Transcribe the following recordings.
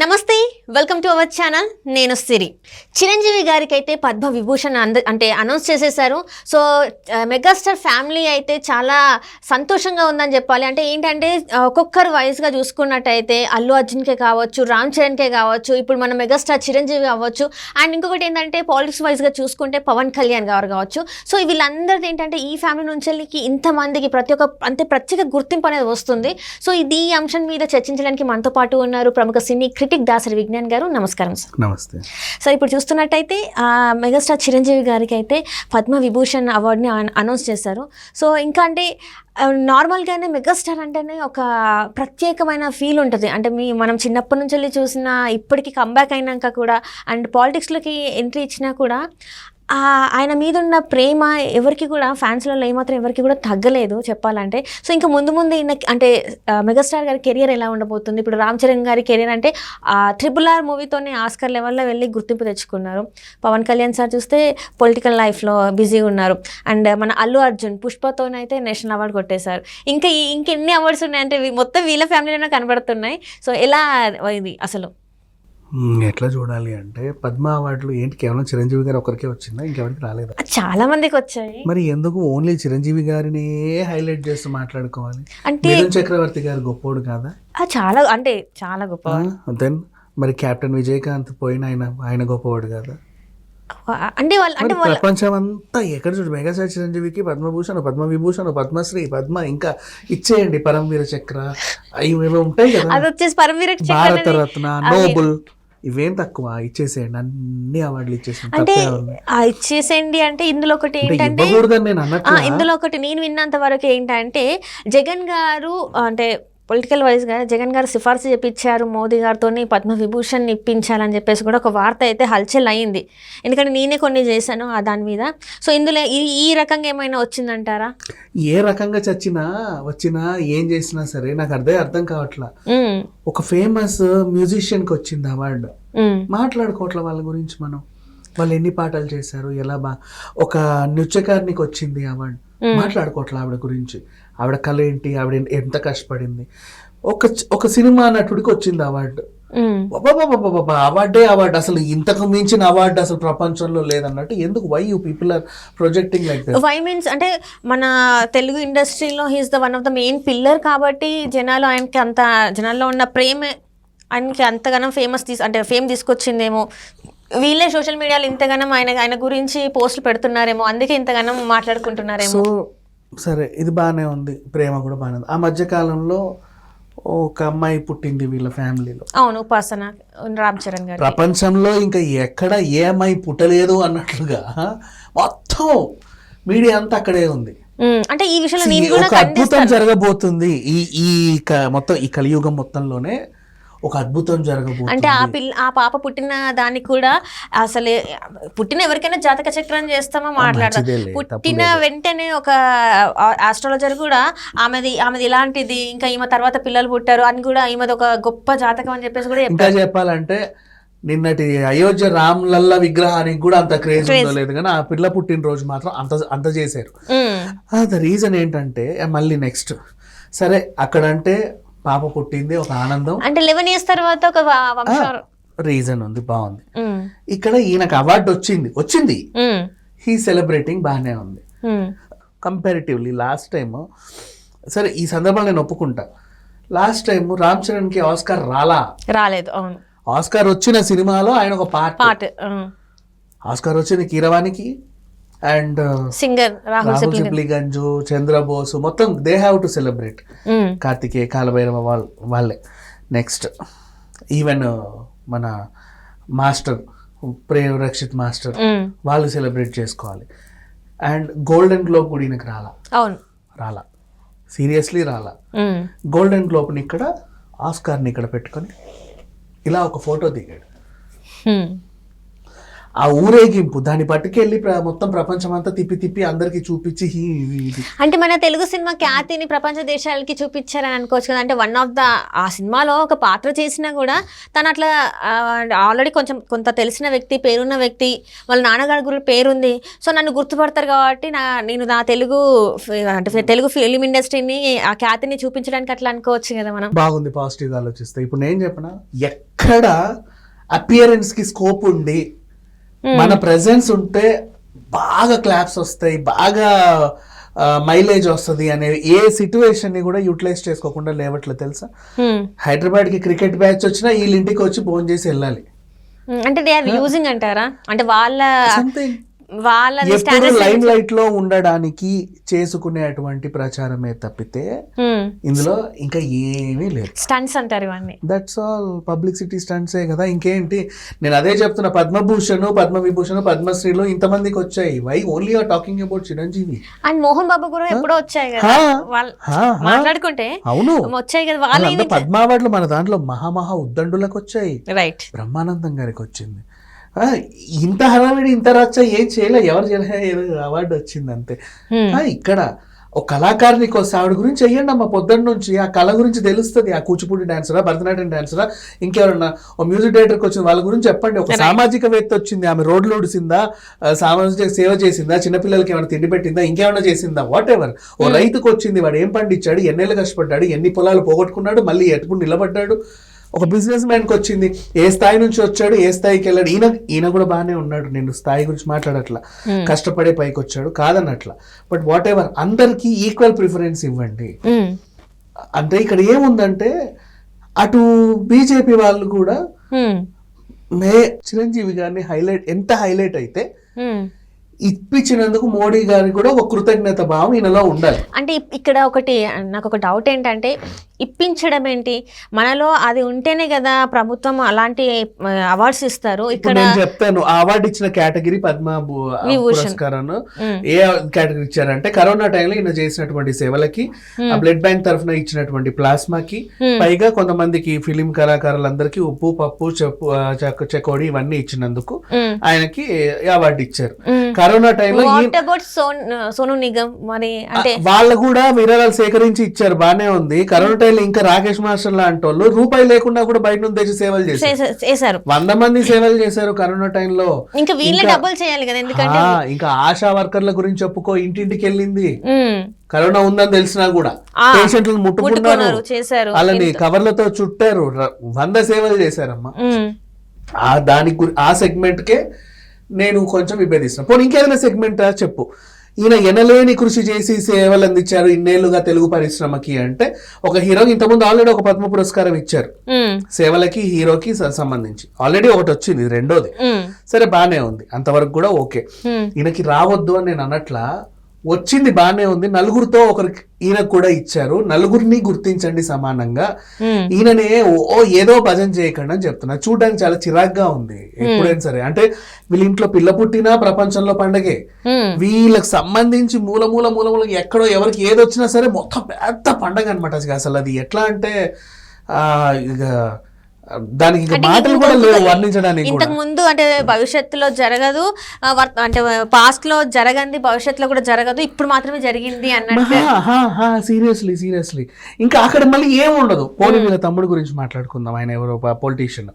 నమస్తే welcome to our channel నేను సిరి. చిరంజీవి గారికి అయితే పద్మ విభూషణ్ అంద అంటే అనౌన్స్ చేసేసారు సో మెగాస్టార్ ఫ్యామిలీ అయితే చాలా సంతోషంగా ఉందని చెప్పాలి. అంటే ఏంటంటే ఒక్కొక్కరు వయసుగా చూసుకున్నట్టయితే అల్లు అర్జున్కే కావచ్చు రామ్ చరణ్కే కావచ్చు ఇప్పుడు మన మెగాస్టార్ చిరంజీవి అవ్వచ్చు. అండ్ ఇంకొకటి ఏంటంటే పాలిటిక్స్ వైజ్గా చూసుకుంటే పవన్ కళ్యాణ్ గారు కావచ్చు. సో వీళ్ళందరిది ఏంటంటే ఈ ఫ్యామిలీ నుంచి వెళ్ళి ఇంతమందికి ప్రతి ఒక్క అంటే ప్రత్యేక గుర్తింపు అనేది వస్తుంది. సో ఇది ఈ అంశం మీద చర్చించడానికి మనతో పాటు ఉన్నారు ప్రముఖ సినీ క్రిటిక్ దాసరి విజ్ఞాన్ గారు నమస్కారం సార్. నమస్తే. సో ఇప్పుడు చూస్తున్నట్టయితే మెగాస్టార్ చిరంజీవి గారికి అయితే పద్మ విభూషణ్ అవార్డుని అన- అనౌన్స్ చేశారు. సో ఇంకా అంటే నార్మల్గానే మెగాస్టార్ అంటేనే ఒక ప్రత్యేకమైన ఫీల్ ఉంటుంది. అంటే మీ మనం చిన్నప్పటి నుంచి వెళ్ళి చూసిన ఇప్పటికీ కంబ్యాక్ అయినాక కూడా అండ్ పాలిటిక్స్లోకి ఎంట్రీ ఇచ్చినా కూడా ఆయన మీద ఉన్న ప్రేమ ఎవరికి కూడా ఫ్యాన్స్లలో ఏమాత్రం ఎవరికి కూడా తగ్గలేదు చెప్పాలంటే. సో ఇంకా ముందు ముందు ఈయన అంటే మెగాస్టార్ గారి కెరియర్ ఎలా ఉండబోతుంది? ఇప్పుడు రామ్ చరణ్ గారి కెరియర్ అంటే ట్రిపుల్ ఆర్ మూవీతోనే ఆస్కర్ లెవెల్లో వెళ్ళి గుర్తింపు తెచ్చుకున్నారు. పవన్ కళ్యాణ్ సార్ చూస్తే పొలిటికల్ లైఫ్లో బిజీగా ఉన్నారు. అండ్ మన అల్లు అర్జున్ పుష్పతోనైతే నేషనల్ అవార్డు కొట్టేశారు. ఇంకా ఇంకెన్ని అవార్డ్స్ ఉన్నాయంటే మొత్తం వీళ్ళ ఫ్యామిలీలోనే కనబడుతున్నాయి. సో ఎలా ఇది అసలు? ఎట్లా చూడాలి అంటే పద్మ అవార్డులు ఏంటి? కేవలం చిరంజీవి గారు ఒకరికే వచ్చిందా? ఇంకెవరికి రాలేదా? చాలా మందికి వచ్చాయి. మరి ఎందుకు ఓన్లీ చిరంజీవి గారిని హైలైట్ చేస్తూ మాట్లాడుకోవాలి? అంటే చక్రవర్తి గారు గొప్పోడు కాదా? చాలా అంటే చాలా గొప్ప దెన్ మరి కెప్టెన్ విజయకాంత్ పోయిన ఆయన ఆయన గొప్పవాడు కదా? అంటే వాళ్ళు అంటే ప్రపంచం అంతా ఎక్కడ చూడు మెగాస్టార్ చిరంజీవికి పద్మభూషణ్ పద్మ విభూషణ్ పద్మశ్రీ పద్మ ఇంకా ఇచ్చేయండి పరమవీర చక్ర. అవి ఉంటాయి కదా. అది వచ్చేసి పరమవీర చక్ర భారత అనేది- రత్న నోబుల్. ఇవేం తక్కువ? ఇచ్చేసేయండి. అన్ని అవార్డులు ఇచ్చేసేయండి. అంటే ఇచ్చేసేయండి అంటే ఇందులో ఒకటి ఏంటంటే ఇందులో ఒకటి నేను విన్నంత వరకు ఏంటంటే జగన్ గారు అంటే పొలిటికల్ వైజ్గా జగన్ గారు సిఫార్సు చేపించారు మోదీ గారితో పద్మ విభూషణ్ ఇప్పించాలని చెప్పేసి కూడా ఒక వార్త అయితే హల్చల్ అయింది ఎందుకంటే నేనే కొన్ని చేశాను ఆ దాని మీద. సో ఇందులో ఈ ఈ రకంగా ఏమైనా వచ్చిందంటారా? ఏ రకంగా చచ్చినా వచ్చినా ఏం చేసినా సరే నాకు అర్థం అర్థం కావట్లా. ఒక ఫేమస్ మ్యూజిషియన్కి వచ్చింది అవార్డు. మాట్లాడుకోవట్ల వాళ్ళ గురించి మనం. వాళ్ళు ఎన్ని పాటలు చేశారు ఎలా బా ఒక నృత్యకారునికి వచ్చింది అవార్డు. మాట్లాడుకోవట్ల ఆవిడ గురించి. ఆవిడ కళ ఏంటి? ఆవిడ ఎంత కష్టపడింది? ఒక ఒక సినిమా నటుడికి వచ్చింది అవార్డు. అవార్డే అవార్డు. అసలు ఇంతకు మించిన అవార్డు అసలు ప్రపంచంలో లేదన్నట్టు ఎందుకు why you people are projecting like why means అంటే మన తెలుగు ఇండస్ట్రీలో he's the one of the main pillar కాబట్టి జనాలు ఆయనకి అంత జనాల్లో ఉన్న ప్రేమే ఆయనకి అంతగానం ఫేమస్ తీసు అంటే ఫేమ్ తీసుకొచ్చిందేమో. వీళ్ళే సోషల్ మీడియాలో ఇంతగానం ఆయన ఆయన గురించి పోస్టులు పెడుతున్నారేమో అందుకే ఇంతగానం మాట్లాడుకుంటున్నారేమో. సరే ఇది బాగానే ఉంది. ప్రేమ కూడా బాగానే ఉంది. ఆ మధ్య కాలంలో ఒక అమ్మాయి పుట్టింది వీళ్ళ ఫ్యామిలీలో. అవును ఉపాసన రామ్ చరణ్ గారు ప్రపంచంలో ఇంకా ఎక్కడ ఏ అమ్మాయి పుట్టలేదు అన్నట్లుగా మొత్తం మీడియా అంతా అక్కడే ఉంది. అంటే ఈ విషయంలో అద్భుతం జరగబోతుంది. ఈ ఈ మొత్తం ఈ కలియుగం మొత్తంలోనే ఒక అద్భుతం అంటే జరగబోతుంది ఆ పిల్ల ఆ పాప పుట్టిన దానికి కూడా అసలు పుట్టిన ఎవరికైనా జాతక చక్రం చేస్తామో మాట్లాడతాం పుట్టిన వెంటనే ఒక ఆస్ట్రాలజర్ కూడా ఆమెది ఆమెది ఇలాంటిది ఇంకా ఈమె తర్వాత పిల్లలు పుట్టారు అని కూడా ఈమెది ఒక గొప్ప జాతకం అని చెప్పేసి కూడా ఇంకా చెప్పాలంటే నిన్నటి అయోధ్య రామ్ లల్ల విగ్రహానికి కూడా అంత క్రేజ్ ఉందో లేదు కానీ ఆ పిల్ల పుట్టినరోజు మాత్రం అంత అంత చేశారు. ద రీజన్ ఏంటంటే మళ్ళీ నెక్స్ట్. సరే అక్కడంటే పాప పుట్టింది ఒక ఆనందం. అంటే లెవెన్ ఇయర్స్ తర్వాత ఒక రీజన్ ఉంది బాగుంది. ఇక్కడ ఈయనకు అవార్డు వచ్చింది వచ్చింది. హీ సెలబ్రేటింగ్ బాగానే ఉంది. కంపారిటివ్లీ లాస్ట్ టైం సరే ఈ సందర్భంలో నేను ఒప్పుకుంటా. లాస్ట్ టైం రామ్ చరణ్కి ఆస్కార్ రాలా? రాలేదు అవును. ఆస్కార్ వచ్చిన సినిమాలో ఆయన ఒక పార్ట్. పాట ఆస్కార్ వచ్చింది కీరవానికి? అండ్ సింగర్ రాహుల్ రాహుల్ సిప్లిగంజు చంద్రబోసు మొత్తం they have to celebrate Karthikeya Kalabhairava వాళ్ళు వాళ్ళే. నెక్స్ట్ ఈవెన్ మన మాస్టర్ ప్రేమ్ రక్షిత్ మాస్టర్ ఉమ్, వాళ్ళు సెలబ్రేట్ చేసుకోవాలి. అండ్ గోల్డెన్ గ్లోబ్ కూడా ఈయనకి రాలా? అవును. రాలా. సీరియస్లీ రాలా? గోల్డెన్ గ్లోబ్ని ఇక్కడ ఆస్కార్ని ఇక్కడ పెట్టుకొని ఇలా ఒక ఫోటో దిగాడు. ఉమ్, ఆ ఊరేగింపు దాన్ని పట్టుకెళ్ళి మొత్తం ప్రపంచం అంతా తిప్పి తిప్పి అందరికి చూపించి అంటే మన తెలుగు సినిమా ఖ్యాతిని ప్రపంచ దేశాలకి చూపించారని అనుకోవచ్చు కదా. అంటే వన్ ఆఫ్ ద ఆ సినిమాలో ఒక పాత్ర చేసినా కూడా తను అట్లా ఆల్రెడీ కొంచెం కొంత తెలిసిన వ్యక్తి పేరున్న వ్యక్తి వాళ్ళ నాన్నగారి గురి పేరుంది. సో నన్ను గుర్తుపడతారు కాబట్టి నా నేను నా తెలుగు అంటే తెలుగు ఫిలిం ఇండస్ట్రీని ఆ ఖ్యాతిని చూపించడానికి అట్లా అనుకోవచ్చు కదా మనం. బాగుంది పాజిటివ్గా ఆలోచిస్తే. ఇప్పుడు నేను చెప్పిన ఎక్కడ అపియరెన్స్కి స్కోప్ ఉండి మన ప్రెజెన్స్ ఉంటే బాగా క్లాప్స్ వస్తాయి బాగా మైలేజ్ వస్తుంది అనే ఏ సిచ్యువేషన్ని కూడా యూటిలైజ్ చేసుకోకుండా లేవట్లే తెలుసా. హైదరాబాద్కి క్రికెట్ మ్యాచ్ వచ్చినా వీళ్ళ ఇంటికి వచ్చి ఫోన్ చేసి వెళ్ళాలి. అంటే దే ఆర్ యూజింగ్ అంటారా? అంటే వాళ్ళ ఎప్పుడు లైమ్ లైట్లో ఉండడానికి చేసుకునేటువంటి ప్రచారమే తప్పితే ఇందులో ఇంకా ఏమీ లేదు. స్టంట్స్ అంటారు ఇవన్నీ. దట్స్ ఆల్ పబ్లిసిటీ స్టంట్సే కదా. ఇంకేంటి? నేను అదే చెప్తున్నా పద్మభూషణ్ పద్మవిభూషణ్ పద్మశ్రీలు ఇంతమందికి వచ్చాయి. Why only are talking about Chiranjeevi and Mohan Babu కూడా ఎప్పుడో వచ్చాయి కదా. వాళ్ళు. మాట్లాడుకుంటే అవును. వచ్చాయి కదా. వాళ్ళ వాళ్ళంతా పద్మ అవార్డులు మన దాంట్లో మహామహా ఉద్దండులకు వచ్చాయి. రైట్ బ్రహ్మానందం గారికి వచ్చింది. ఇంత హడావిడి ఇంత రచ్చ ఏం చేయలే ఎవరు చేయలే ఏదో అవార్డు వచ్చింది అంతే ఇక్కడ ఒక కళాకారునికి వస్తే ఆవిడ గురించి చెయ్యండి అమ్మ పొద్దున్న నుంచి. ఆ కళ గురించి తెలుస్తుంది ఆ కూచిపూడి డాన్సరా భరతనాట్యం డాన్సరా ఇంకెవరన్నా? ఓ మ్యూజిక్ డైరెక్టర్కి వచ్చింది వాళ్ళ గురించి చెప్పండి. ఒక సామాజికవేత్త వచ్చింది ఆమె రోడ్లు ఊడిసిందా ఆ, సామాజిక సేవ చేసిందా చిన్నపిల్లలకి ఏమైనా తిండి పెట్టిందా ఇంకేమైనా చేసిందా వాట్ ఎవర్ ఓ రైతుకు వచ్చింది వాడు ఏం పండించాడు ఎన్నేళ్ళు కష్టపడ్డాడు ఎన్ని పొలాలు పోగొట్టుకున్నాడు మళ్ళీ ఎటుకుని నిలబడ్డాడు. ఒక బిజినెస్ మ్యాన్కి వచ్చింది. ఏ స్థాయి నుంచి వచ్చాడు ఏ స్థాయికి వెళ్ళాడు? ఈయన ఈయన కూడా బాగానే ఉన్నాడు. నేను స్థాయి గురించి మాట్లాడట్లా. కష్టపడే పైకి వచ్చాడు. కాదన్నట్లా బట్ వాట్ ఎవర్ అందరికీ ఈక్వల్ ప్రిఫరెన్స్ ఇవ్వండి. అంటే ఇక్కడ ఏముందంటే అటు బీజేపీ వాళ్ళు కూడా మే చిరంజీవి గారిని హైలైట్ ఎంత హైలైట్ అయితే ఇప్పించినందుకు మోడీ గారికి కూడా ఒక కృతజ్ఞత భావం ఈయనలో ఉండాలి అంటే ఇక్కడ ఒకటి నాకు ఒక డౌట్ ఏంటంటే ఇప్పించడం ఏంటి మనలో అది ఉంటేనే కదా ప్రభుత్వం అలాంటి అవార్డ్స్ ఇస్తారు ఇక్కడ నేను చెప్తాను అవార్డు ఇచ్చిన కేటగిరీ పద్మ. పురస్కారం. ఏ కేటగిరీ ఇచ్చారంటే కరోనా టైంలో ఈయన చేసినటువంటి సేవలకి బ్లడ్ బ్యాంక్ తరఫున ఇచ్చినటువంటి ప్లాస్మాకి పైగా కొంతమందికి ఫిలిం కళాకారులందరికీ ఉప్పు పప్పు చెప్పు చెకోడి ఇవన్నీ ఇచ్చినందుకు. ఆయనకి అవార్డు ఇచ్చారు. కరోనా టైంలో సోన్ నిగమ్ మరి అంటే వాళ్ళు కూడా విరాళాలు సేకరించి ఇచ్చారు బానే ఉంది. కరోనా టైంలో ఇంకా రాకేష్ మాస్టర్ లాంటి వాళ్ళు రూపాయి లేకుండా కూడా బయట నుంచి తెచ్చి సేవలు చేశారు. వంద మంది సేవలు చేశారు కరోనా టైంలో ఇంకా వీళ్ళే డబ్బులు చేయాలి కదా ఎందుకంటే ఇంకా ఆశా వర్కర్ల గురించి చెప్పుకో ఇంటింటికి వెళ్ళింది. కరోనా ఉందని తెలిసినా కూడా ఆ, పేషెంట్లను ముట్టుకున్నారు. వాళ్ళని కవర్లతో చుట్టారు. వంద సేవలు చేశారమ్మా. మ్మ్. ఆ దాని ఆ సెగ్మెంట్ కే నేను కొంచెం విభేదిస్తున్నా. పోనీ ఇంకేదైనా సెగ్మెంట్ చెప్పు. ఈయన ఎనలేని కృషి చేసి సేవలు అందించారు ఇన్నేళ్ళుగా తెలుగు పరిశ్రమకి అంటే ఒక హీరో ఇంతకుముందు ఆల్రెడీ ఒక పద్మ పురస్కారం ఇచ్చారు. సేవలకి హీరోకి సంబంధించి. ఆల్రెడీ ఒకటి వచ్చింది రెండోది. సరే బానే ఉంది. అంతవరకు కూడా ఓకే. ఈయనకి రావద్దు అని నేను అన్నట్లా వచ్చింది బానే ఉంది. నలుగురితో ఒకరికి ఈయనకు కూడా ఇచ్చారు. నలుగురిని గుర్తించండి సమానంగా. ఈయననే ఓ- ఏదో భజన చేయకండి అని చెప్తున్నా. చూడడానికి చాలా చిరాగ్గా ఉంది ఎప్పుడైనా సరే. అంటే వీళ్ళ ఇంట్లో పిల్ల పుట్టినా ప్రపంచంలో పండగే. వీళ్ళకి సంబంధించి మూల మూల మూల మూల ఎక్కడో ఎవరికి ఏది వచ్చినా సరే మొత్తం పెద్ద పండగ అనమాట అసలు అది ఎట్లా అంటే ఆ ఇక దానికి మాటలు కూడా లేవు వర్ణించడానికి ఇంతకు ముందు అంటే భవిష్యత్తులో జరగదు అంటే పాస్ట్లో జరగంది భవిష్యత్తులో కూడా జరగదు ఇప్పుడు మాత్రమే జరిగింది అన్నట్టు. సీరియస్లీ సీరియస్లీ ఇంకా అక్కడ మళ్ళీ ఏం ఉండదు. పోనీ వీళ్ళ తమ్ముడు గురించి మాట్లాడుకుందాం ఆయన ఎవరో పొలిటీషియన్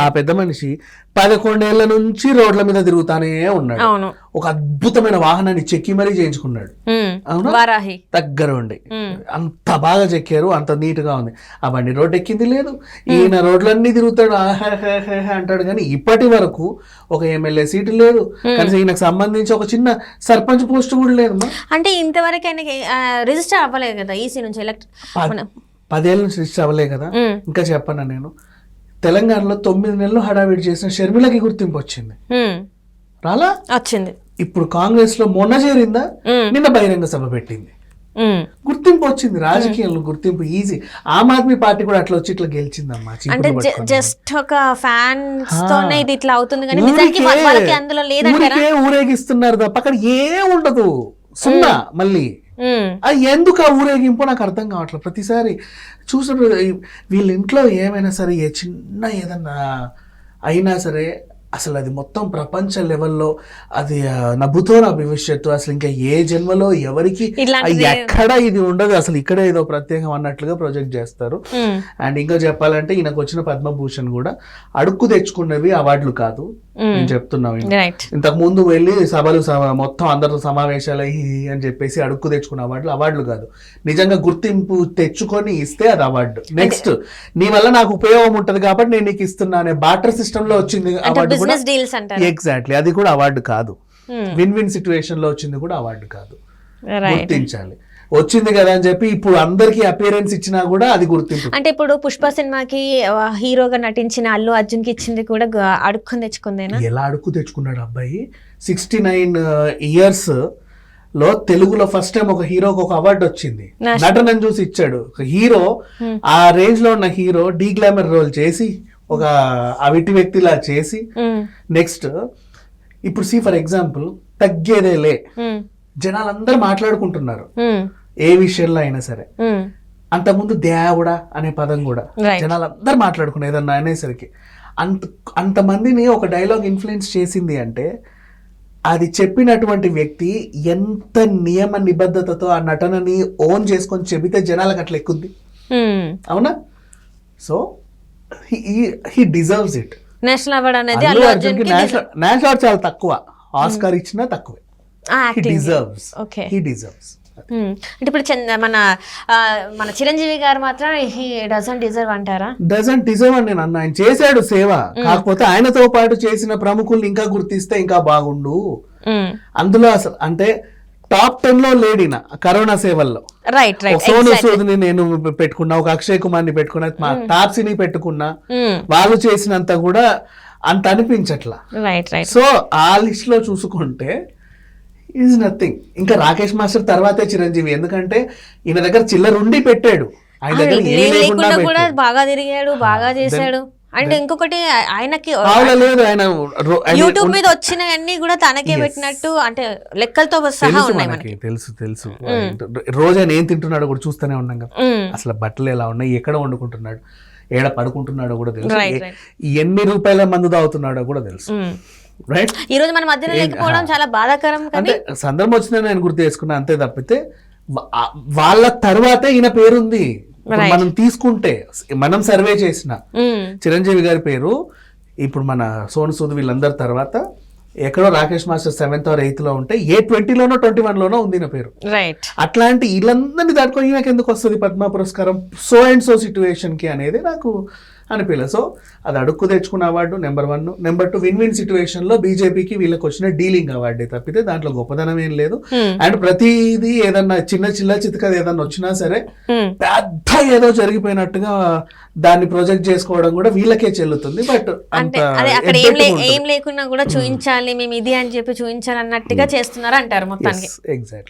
ఆ పెద్ద మనిషి పదకొండేళ్ళ నుంచి రోడ్ల మీద తిరుగుతానే ఉన్నాడు. అవును. ఒక అద్భుతమైన వాహనాన్ని చెక్కి మరీ చేయించుకున్నాడు. మ్మ్. అవునా? వారాహి. దగ్గర ఉండి. అంత బాగా చెక్కారు అంత నీట్గా ఉంది. ఆ బండి రోడ్డు ఎక్కింది లేదు ఈయన రోడ్లన్నీ తిరుగుతాడు. అంటాడు కానీ ఇప్పటి వరకు ఒక ఎమ్మెల్యే సీటు లేదు. కనీసం ఈయనకు సంబంధించి ఒక చిన్న సర్పంచ్ పోస్ట్ కూడా లేదు అంటే ఇంతవరకు ఆయనకి రిజిస్టర్ అవ్వలేదు కదా ఈసీ నుంచి ఎలక్ట్ పదేళ్ళ నుంచి రిజిస్టర్ అవ్వలే కదా. ఇంకా చెప్పనా నేను? తెలంగాణలో తొమ్మిది నెలలు హడావిడి చేసిన షర్మిలకి గుర్తింపు వచ్చింది. రాలా? వచ్చింది. ఇప్పుడు కాంగ్రెస్లో మొన్న చేరిందా. నిన్న బహిరంగ సభ పెట్టింది. గుర్తింపు వచ్చింది రాజకీయంలో గుర్తింపు ఈజీ ఆమ్ ఆద్మీ పార్టీ కూడా అట్లా వచ్చి ఇట్లా గెలిచిందమ్మా అంటే. జస్ట్ ఒక ఫ్యాన్స్ ఆ. తోనే ఇది ఇట్లా అవుతుంది కానీ నిజానికి ఊరికే- వాళ్ళకి అందులో లేదంటారా ఊరికే ఊరేగిస్తున్నారు తప్ప అక్కడ ఏం ఉండదు సున్నా మళ్ళీ. అది ఎందుకు ఆ ఊరేగింపు నాకు అర్థం కావట్లేదు ప్రతిసారి చూసినప్పుడు వీళ్ళ ఇంట్లో ఏమైనా సరే ఏ చిన్న ఏదన్నా అయినా సరే అసలు అది మొత్తం ప్రపంచ లెవెల్లో అది నవ్వుతో నా భవిష్యత్తు అసలు ఇంకా ఏ జన్మలో ఎవరికి ఎక్కడ ఇది ఉండదు. అసలు ఇక్కడే ఏదో ప్రత్యేకం అన్నట్లుగా ప్రొజెక్ట్ చేస్తారు. అండ్ ఇంకా చెప్పాలంటే ఈయనకు వచ్చిన పద్మభూషణ్ కూడా అడుక్కు తెచ్చుకున్నవి అవార్డులు కాదు. నేను చెప్తున్నాం రైట్ ఇంతకు ముందు వెళ్ళి సభలు సభ- మొత్తం అందరితో సమావేశాలు అయ్యి అని చెప్పేసి అడుక్కు తెచ్చుకున్న అవార్డులు అవార్డులు కాదు. నిజంగా గుర్తింపు తెచ్చుకొని ఇస్తే అది అవార్డు. నెక్స్ట్ నీ వల్ల నాకు ఉపయోగం ఉంటది కాబట్టి నేను నీకు ఇస్తున్నా అనే బాటర్ సిస్టమ్లో వచ్చింది అవార్డు ఎగ్జాక్ట్లీ అది కూడా అవార్డు కాదు. విన్ విన్ సిచ్యువేషన్లో వచ్చింది కూడా అవార్డు కాదు. గుర్తించాలి. వచ్చింది కదా అని చెప్పి ఇప్పుడు అందరికి అపియరెన్స్ ఇచ్చినా కూడా అది గుర్తింపు. అంటే ఇప్పుడు పుష్ప సినిమాకి హీరోగా నటించిన అల్లు అర్జున్కి ఇచ్చింది కూడా అడుక్కొని తెచ్చుకుందేనా? ఎలా అడుక్కు తెచ్చుకున్నాడు అబ్బాయి? సిక్స్టీ నైన్ ఇయర్స్లో తెలుగులో ఫస్ట్ టైం ఒక హీరోకి ఒక అవార్డు వచ్చింది. నటనను చూసి ఇచ్చాడు. ఒక హీరో ఆ రేంజ్లో ఉన్న హీరో డీ గ్లామర్ రోల్ చేసి ఒక అవిటి వ్యక్తిలా చేసి. నెక్స్ట్ ఇప్పుడు సి ఫర్ ఎగ్జాంపుల్ తగ్గేదేలే. మ్మ్. జనాలందరూ మాట్లాడుకుంటున్నారు. ఏ విషయంలో అయినా సరే. అంతకుముందు దేవుడా అనే పదం కూడా. జనాలందరూ మాట్లాడుకున్నారు ఏదన్నా అనేసరికి అంత అంతమందిని ఒక డైలాగ్ ఇన్ఫ్లుయెన్స్ చేసింది అంటే అది చెప్పినటువంటి వ్యక్తి ఎంత నియమ నిబద్ధతతో ఆ నటనని ఓన్ చేసుకొని చెబితే జనాలకు అట్లా ఎక్కుద్ది. అవునా? So he deserves it. National award అనేది నేషనల్ అవార్డ్ చాలా తక్కువ. ఆస్కార్ ఇచ్చినా తక్కువే. డిజర్వ్స్ హీ డిజర్వ్స్ అంటే ఇప్పుడు మన మన చిరంజీవి గారు మాత్రం డజన్ డిజర్వ్ అంటారా? డజంట్ డిజర్వ్ అని నేను అన్నా ఆయన చేశాడు సేవ. కాకపోతే ఆయనతో పాటు చేసిన ప్రముఖుల్ని ఇంకా గుర్తిస్తే ఇంకా బాగుండు. మ్మ్. అందులో అసలు అంటే టాప్ టెన్లో లేడిన కరోనా సేవల్లో. రైట్ రైట్ సోను సూద్ని నేను పెట్టుకున్నా ఒక అక్షయ్ కుమార్ని పెట్టుకున్నా మా తాప్సిని పెట్టుకున్నా. వాళ్ళు చేసినంత కూడా అంత అనిపించట్లా. రైట్ రైట్ సో ఆ లిస్ట్లో చూసుకుంటే ఈజ్ నథింగ్ ఇంకా రాకేష్ మాస్టర్ తర్వాతే చిరంజీవి. ఎందుకంటే ఈయన దగ్గర చిల్లర ఉండి పెట్టాడు. ఆయన దగ్గర లే- లేకుండా కూడా బాగా తిరిగాడు బాగా చేశాడు. అండ్ ఇంకొకటి ఆయనకి యూట్యూబ్ మీద వచ్చినవన్నీ కూడా తనకే పెట్టినట్టు అంటే లెక్కలతో సహా తెలుసు ఉన్నాయి మనకి. తెలుసు తెలుసు. రోజు ఆయన ఏం తింటున్నాడో కూడా చూస్తూనే ఉన్నాం కదా. అసలు బట్టలు ఎలా ఉన్నాయి ఎక్కడ వండుకుంటున్నాడు ఏడ పడుకుంటున్నాడో కూడా తెలుసు. ఏ-. ఎన్ని రూపాయల మందు తాగుతున్నాడో కూడా తెలుసు. రైట్ ఈ రోజు మన మధ్యన లేకపోవడం చాలా బాధాకరం అంటే సందర్భం వచ్చిందని నేను గుర్తు చేసుకున్నా అంతే తప్పితే వాళ్ళ తర్వాతే ఈయన పేరుంది. మనం తీసుకుంటే మనం సర్వే చేసిన. చిరంజీవి గారి పేరు ఇప్పుడు మన సోను సూద్ వీళ్ళందరి తర్వాత ఎక్కడో రాకేష్ మాస్టర్ సెవెంత్ ఆర్ ఎయిత్లో ఉంటే ఏ ట్వంటీలోనో ట్వంటీ వన్ లోనో ఉంది నా పేరు. రైట్ అట్లాంటి వీళ్ళందరినీ దాటుకొని నాకు ఎందుకు వస్తుంది పద్మ పురస్కారం? సో అండ్ సో సిచ్యువేషన్కి అనేది నాకు అనిపించలేదు సో అది అడుక్కు తెచ్చుకున్న award number one number two win win సిచ్యువేషన్లో బీజేపీకి వీళ్ళకి వచ్చిన డీలింగ్ అవార్డే తప్పితే దాంట్లో గొప్పదనం ఏం లేదు. అండ్ ప్రతిదీ ఏదన్నా చిన్న చిల్ల చితకది ఏదన్నా వచ్చినా సరే. పెద్ద ఏదో జరిగిపోయినట్టుగా దాన్ని ప్రొజెక్ట్ చేసుకోవడం కూడా వీళ్ళకే చెల్లుతుంది. బట్ అంటే అక్కడ ఏం లేకున్నా కూడా చూపించాలి మేము ఇది అని చెప్పి చూపించాలి అన్నట్టుగా చేస్తున్నారు అంటారు మొత్తానికి. ఎగ్జాక్ట్